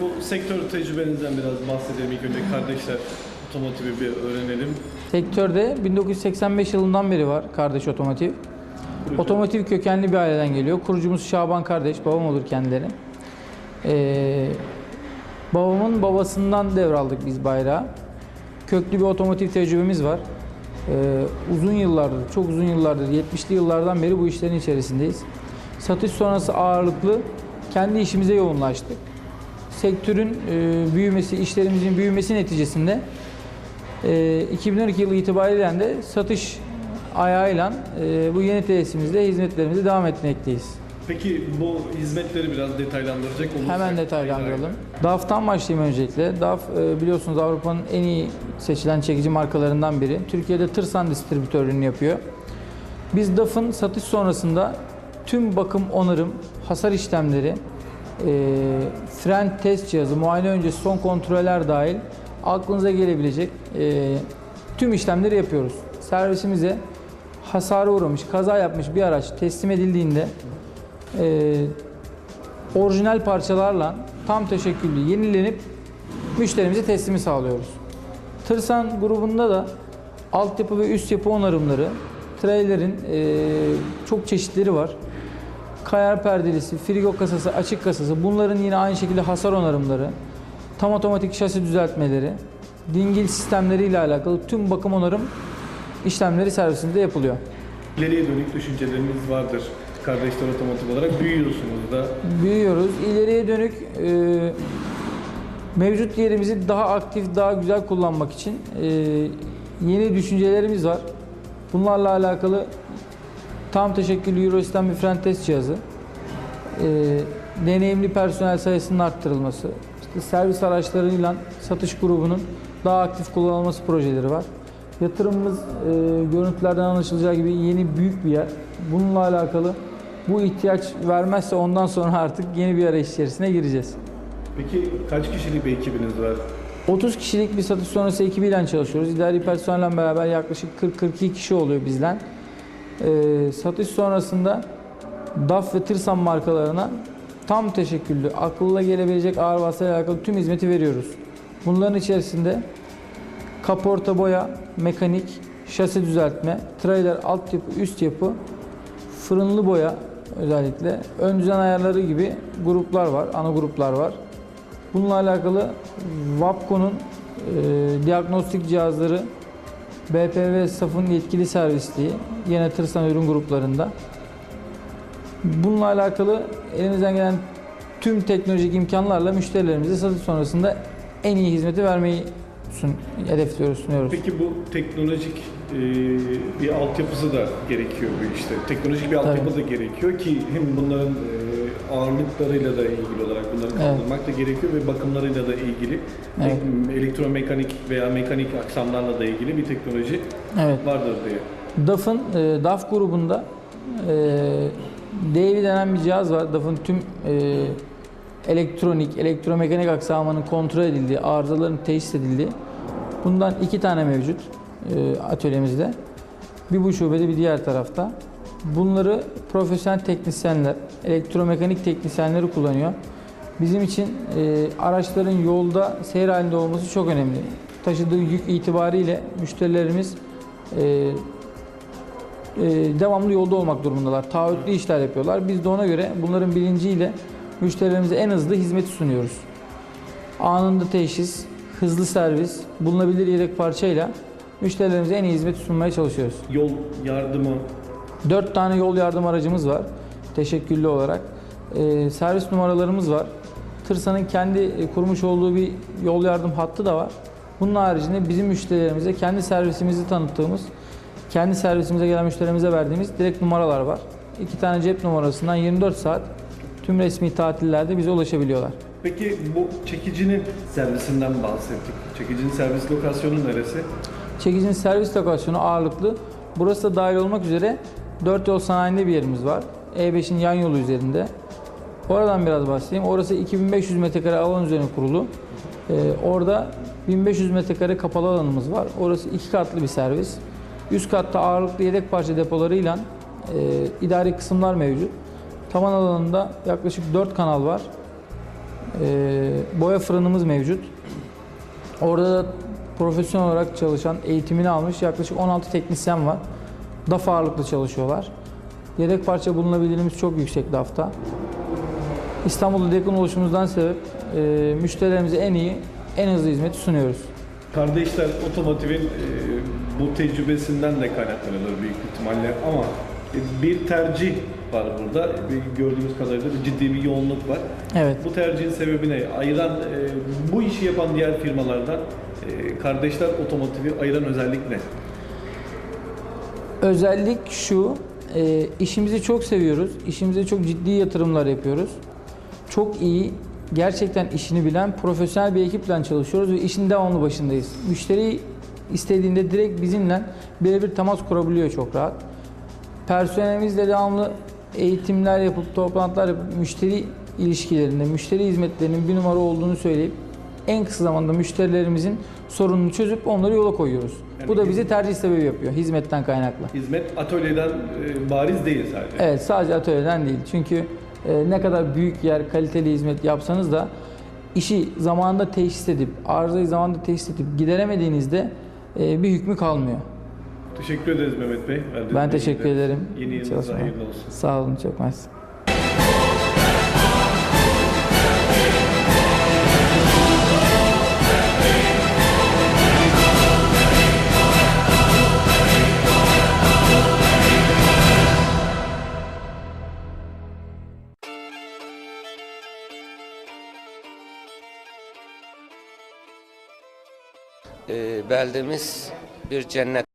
bu sektör tecrübenizden biraz bahsedelim. İlk önce kardeşler otomotivi bir öğrenelim. Sektörde 1985 yılından beri var Kardeş Otomotiv. Otomotiv kökenli bir aileden geliyor. Kurucumuz Şaban kardeş, babam olur kendileri. Ee, babamın babasından devraldık biz bayrağı. Köklü bir otomotiv tecrübemiz var. Ee, uzun yıllardır, çok uzun yıllardır, 70'li yıllardan beri bu işlerin içerisindeyiz. Satış sonrası ağırlıklı kendi işimize yoğunlaştık. Sektörün e, büyümesi, işlerimizin büyümesi neticesinde e, 2012 yılı itibariyle de satış ayağıyla e, bu yeni tesisimizde hizmetlerimize devam etmekteyiz. Peki bu hizmetleri biraz detaylandıracak olursak. Hemen detaylandıralım. DAF'tan başlayayım öncelikle. DAF e, biliyorsunuz Avrupa'nın en iyi seçilen çekici markalarından biri. Türkiye'de Tırsan distribütörlüğünü yapıyor. Biz DAF'ın satış sonrasında tüm bakım, onarım, hasar işlemleri, e, fren test cihazı, muayene öncesi son kontroller dahil aklınıza gelebilecek e, tüm işlemleri yapıyoruz. Servisimize hasara uğramış, kaza yapmış bir araç teslim edildiğinde e, orijinal parçalarla tam teşekküllü yenilenip müşterimize teslimi sağlıyoruz. Tırsan grubunda da altyapı ve üst yapı onarımları, trailerin e, çok çeşitleri var. Kayar perdelisi, frigo kasası, açık kasası bunların yine aynı şekilde hasar onarımları, tam otomatik şasi düzeltmeleri, dingil sistemleriyle alakalı tüm bakım onarım işlemleri servisinde yapılıyor. İleriye dönük düşünceleriniz vardır. Kardeşler otomotiv olarak büyüyorsunuz da. büyüyoruz. İleriye dönük e, mevcut yerimizi daha aktif, daha güzel kullanmak için e, yeni düşüncelerimiz var. Bunlarla alakalı tam teşekküllü Eurosystem bir fren test cihazı, e, deneyimli personel sayısının arttırılması, işte servis araçlarıyla satış grubunun daha aktif kullanılması projeleri var. Yatırımımız e, görüntülerden anlaşılacağı gibi yeni büyük bir yer. Bununla alakalı bu ihtiyaç vermezse ondan sonra artık yeni bir arayış içerisine gireceğiz. Peki kaç kişilik bir ekibiniz var? 30 kişilik bir satış sonrası ekibiyle çalışıyoruz. İdari personelle beraber yaklaşık 40-42 kişi oluyor bizden. Ee, satış sonrasında DAF ve Tırsan markalarına tam teşekküllü, akıllı gelebilecek ağır vasıtayla alakalı tüm hizmeti veriyoruz. Bunların içerisinde kaporta boya, mekanik, şasi düzeltme, trailer altyapı, üst yapı, fırınlı boya özellikle, ön düzen ayarları gibi gruplar var, ana gruplar var. Bununla alakalı Vapco'nun e, diagnostik cihazları BPV SAF'ın yetkili servisliği yine Tırsan ürün gruplarında. Bununla alakalı elimizden gelen tüm teknolojik imkanlarla müşterilerimize satış sonrasında en iyi hizmeti vermeyi sun, hedefliyoruz, sunuyoruz. Peki bu teknolojik bir altyapısı da gerekiyor bu işte. Teknolojik bir altyapı da gerekiyor ki hem bunların e, ağırlıklarıyla da ilgili olarak bunları Evet. kaldırmak da gerekiyor ve bakımlarıyla da ilgili Evet. elektromekanik veya mekanik aksamlarla da ilgili bir teknoloji Evet. vardır diye. DAF'ın e, DAF grubunda e, DAVI denen bir cihaz var. DAF'ın tüm e, elektronik, elektromekanik aksamının kontrol edildiği, arızaların teşhis edildiği. Bundan iki tane mevcut e, atölyemizde. Bir bu şubede bir diğer tarafta. Bunları profesyonel teknisyenler, elektromekanik teknisyenleri kullanıyor. Bizim için e, araçların yolda seyir halinde olması çok önemli. Taşıdığı yük itibariyle müşterilerimiz e, e, devamlı yolda olmak durumundalar. Taahhütlü işler yapıyorlar. Biz de ona göre bunların bilinciyle müşterilerimize en hızlı hizmeti sunuyoruz. Anında teşhis, hızlı servis, bulunabilir yedek parçayla müşterilerimize en iyi hizmeti sunmaya çalışıyoruz. Yol yardımı 4 tane yol yardım aracımız var. Teşekküllü olarak. Ee, servis numaralarımız var. Tırsan'ın kendi e, kurmuş olduğu bir yol yardım hattı da var. Bunun haricinde bizim müşterilerimize kendi servisimizi tanıttığımız, kendi servisimize gelen müşterimize verdiğimiz direkt numaralar var. İki tane cep numarasından 24 saat tüm resmi tatillerde bize ulaşabiliyorlar. Peki bu çekicinin servisinden bahsettik. Çekicinin servis lokasyonu neresi? Çekicinin servis lokasyonu ağırlıklı. Burası da dahil olmak üzere 4 yol sanayinde bir yerimiz var. E5'in yan yolu üzerinde. Oradan biraz bahsedeyim. Orası 2500 metrekare alan üzerine kurulu. Ee, orada 1500 metrekare kapalı alanımız var. Orası iki katlı bir servis. Üst katta ağırlıklı yedek parça depolarıyla e, idari kısımlar mevcut. Tavan alanında yaklaşık 4 kanal var. e, boya fırınımız mevcut. Orada da profesyonel olarak çalışan, eğitimini almış yaklaşık 16 teknisyen var. DAF ağırlıklı çalışıyorlar. Yedek parça bulunabilirliğimiz çok yüksek DAF'ta. İstanbul'da yakın oluşumuzdan sebep e, müşterilerimize en iyi, en hızlı hizmeti sunuyoruz. Kardeşler Otomotiv'in e, bu tecrübesinden de kaynaklanıyor büyük ihtimalle ama e, bir tercih var burada. Bir gördüğümüz kadarıyla bir ciddi bir yoğunluk var. Evet. Bu tercihin sebebi ne? Ayıran, e, bu işi yapan diğer firmalardan Kardeşler Otomotiv'i ayıran özellik ne? Özellik şu, e, işimizi çok seviyoruz. İşimize çok ciddi yatırımlar yapıyoruz. Çok iyi, gerçekten işini bilen profesyonel bir ekiple çalışıyoruz ve işin devamlı başındayız. Müşteri istediğinde direkt bizimle birebir temas kurabiliyor çok rahat. Personelimizle devamlı eğitimler yapıp, toplantılar yapıp müşteri ilişkilerinde, müşteri hizmetlerinin bir numara olduğunu söyleyip en kısa zamanda müşterilerimizin sorununu çözüp onları yola koyuyoruz. Bu da bizi tercih sebebi yapıyor hizmetten kaynaklı. Hizmet atölyeden e, bariz değil sadece. Evet sadece atölyeden değil. Çünkü e, ne kadar büyük yer kaliteli hizmet yapsanız da işi zamanında teşhis edip, arızayı zamanında teşhis edip gideremediğinizde e, bir hükmü kalmıyor. Teşekkür ederiz Mehmet Bey. Ben teşekkür ederim. Yeni yılınız hayırlı olsun. Sağ olun çok mersi. Beldemiz bir cennet.